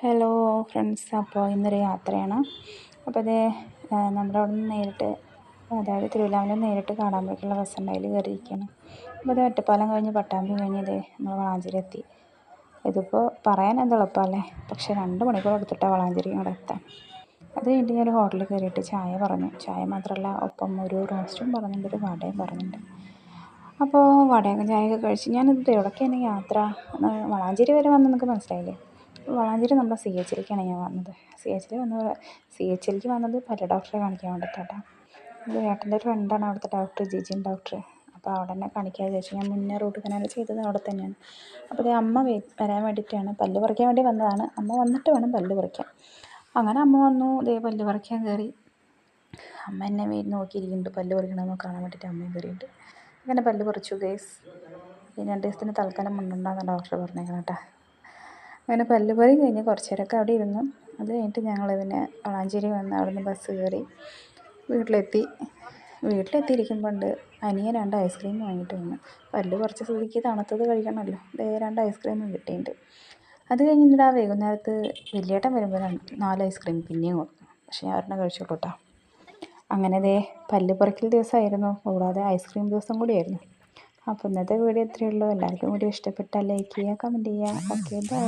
Hello friends അപ്പോൾ ഇന്നൊരു യാത്രയാണ്. അപ്പോൾ അതേ നമ്മുടെ അവിടെ നിന്ന് നേരിട്ട് അതായത് തിരുവല്ലാമല നേരിട്ട് കാണാൻ ബസ് ഉണ്ടായിൽ കയറിയിരിക്കുകയാണ്. അപ്പോൾ അത് ഒറ്റപ്പാലം കഴിഞ്ഞ് പട്ടാമ്പി കഴിഞ്ഞ് ഇതേ നമ്മൾ വളാഞ്ചേരി ഇതിപ്പോൾ പറയാൻ എന്ത് എളുപ്പമല്ലേ? പക്ഷേ രണ്ട് മണിക്കൂർ എടുത്തിട്ടാണ് വളാഞ്ചേരി അവിടെ എത്താൻ. അത് കഴിഞ്ഞിട്ട് ഞാൻ ഒരു ഹോട്ടലിൽ കയറിയിട്ട് ചായ പറഞ്ഞു. ചായ മാത്രമല്ല ഒപ്പം ഒരു റോസ്റ്റും പറഞ്ഞിട്ടുണ്ട് ഒരു വടയും പറഞ്ഞിട്ടുണ്ട്. അപ്പോൾ വടയൊക്കെ ചായയൊക്കെ കഴിച്ച് ഞാനിത് എവിടേക്കാണ് യാത്ര? വളാഞ്ചേരി വരെ വന്ന് നിങ്ങൾക്ക് മനസ്സിലായില്ലേ? വളാഞ്ചേരി നമ്മുടെ സി എച്ച് എച്ചിലേക്കാണ് ഞാൻ വന്നത്. സി എച്ചിൽ വന്ന സി എച്ചിലേക്ക് വന്നത് പല്ല് ഡോക്ടറെ കാണിക്കാൻ വേണ്ടിയിട്ടാണ് എന്റെ ഏട്ടന്റെ ഒരു ഫ്രണ്ടാണ് അവിടുത്തെ ഡോക്ടർ ജിജിൻ ഡോക്ടർ. അപ്പോൾ അവിടെ തന്നെ കാണിക്കാമെന്ന് വിചാരിച്ചു. ഞാൻ മുന്നേ റൂട്ട് കനാൽ ചെയ്തത് അവിടെ തന്നെയാണ്. അപ്പോൾ അതേ അമ്മ വരാൻ വേണ്ടിയിട്ടാണ് പല്ല് പറിക്കാൻ വേണ്ടി വന്നതാണ്. അമ്മ വന്നിട്ട് വേണം പല്ല് പറിക്കാൻ. അങ്ങനെ അമ്മ വന്നു. ദേ പല്ല് പറിക്കാൻ കയറി. അമ്മ എന്നെ നോക്കിയിരിക്കുന്നുണ്ട്. പല്ല് പറിക്കണമെന്ന് കാണാൻ വേണ്ടിയിട്ട് അമ്മയും കയറിയിട്ട്. അങ്ങനെ പല്ല് പറിച്ചു ഗേസ്. പിന്നെ രണ്ട് ദിവസത്തിന് തൽക്കാലം മണ്ണുണ്ടാകുന്ന ഡോക്ടർ പറഞ്ഞേക്കണം കേട്ടോ അങ്ങനെ പല്ലുപറി കഴിഞ്ഞ് കുറച്ച് നേരമൊക്കെ അവിടെ ഇരുന്നു. അത് കഴിഞ്ഞിട്ട് ഞങ്ങൾ പിന്നെ വളാഞ്ചേരി വന്ന് അവിടെ നിന്ന് ബസ് കയറി വീട്ടിലെത്തി. വീട്ടിലെത്തിയിരിക്കുമ്പോൾ അനിയൻ രണ്ട് ഐസ്ക്രീം വാങ്ങിയിട്ട് വന്നു. പല്ല് കുറച്ച് സ്ഥിതിക്ക് തണുത്തത് കഴിക്കണമല്ലോ. ദേ രണ്ട് ഐസ്ക്രീം കിട്ടിയിട്ടുണ്ട് അത് കഴിഞ്ഞിട്ട് വൈകുന്നേരത്ത് വലിയേട്ടൻ വരുമ്പോൾ നാല് ഐസ്ക്രീം പിന്നെയും കൊടുത്തു. പക്ഷേ ഞാൻ ഒരെണ്ണം കഴിച്ചോളൂ കേട്ടോ അങ്ങനെ ദേ പല്ല് പറിക്കൽ ദിവസമായിരുന്നു കൂടാതെ ഐസ്ക്രീം ദിവസം കൂടിയായിരുന്നു. അപ്പോൾ ഇന്നത്തെ വീഡിയോ ഇത്രയേ ഉള്ളൂ. എല്ലാവർക്കും കൂടി ഇഷ്ടപ്പെട്ടാൽ ലൈക്ക് ചെയ്യുക കമന്റ് ചെയ്യുക. Okay bye